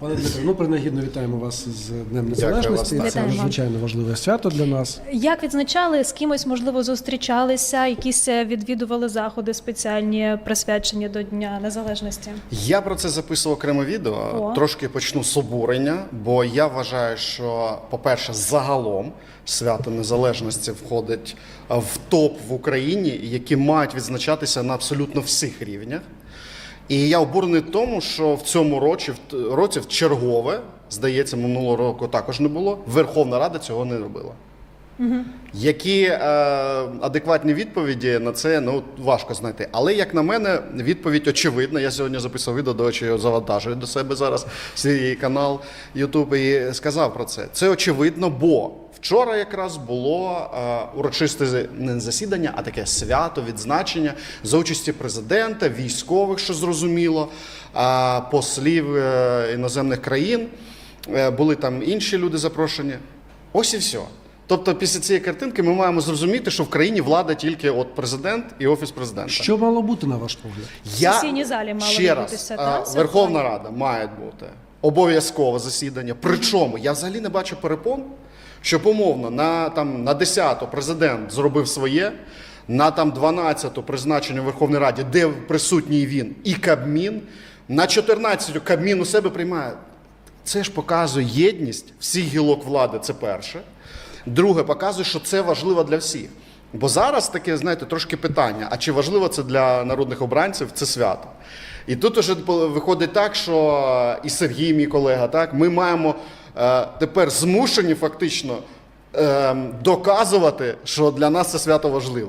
Пане Дмитро, ну принагідно вітаємо вас з Днем Незалежності. вас Це надзвичайно важливе свято для нас. Як відзначали, з кимось можливо зустрічалися, якісь е, відвідували заходи спеціальні присвячені до Дня Незалежності? Я про це записував окреме відео. О. Трошки почну з обурення, бо я вважаю, що, по-перше, загалом свято незалежності входить в топ в Україні, які мають відзначатися на абсолютно всіх рівнях. І я обурений тому, що в цьому році, в році в чергове, здається, минулого року також не було. Верховна Рада цього не робила. Які е, адекватні відповіді на це ну важко знайти. Але як на мене, відповідь очевидна. Я сьогодні записав відео, до речі, завантажую до себе зараз свій канал YouTube і сказав про це. Це очевидно, бо вчора якраз було е, урочисте не засідання, а таке свято, відзначення за участі президента, військових, що зрозуміло, е, послів е, іноземних країн. Е, були там інші люди запрошені. Ось і все. Тобто, після цієї картинки ми маємо зрозуміти, що в країні влада тільки от президент і офіс президента. Що мало бути на ваш погляд? Я сесійній залі мало ще раз, відбутися, а, так, Верховна? Рада має бути обов'язкове засідання. Причому я взагалі не бачу перепон, щоб умовно на там на 10-ту президент зробив своє. На там 12-ту призначення в Верховній Раді, де присутній він, і Кабмін. На 14-ту Кабмін у себе приймає. Це ж показує єдність всіх гілок влади. Це перше. Друге, показує, що це важливо для всіх. Бо зараз таке, знаєте, трошки питання: а чи важливо це для народних обранців це свято? І тут уже виходить так, що і Сергій, мій колега, так, ми маємо тепер змушені фактично е, доказувати, що для нас це свято важливо.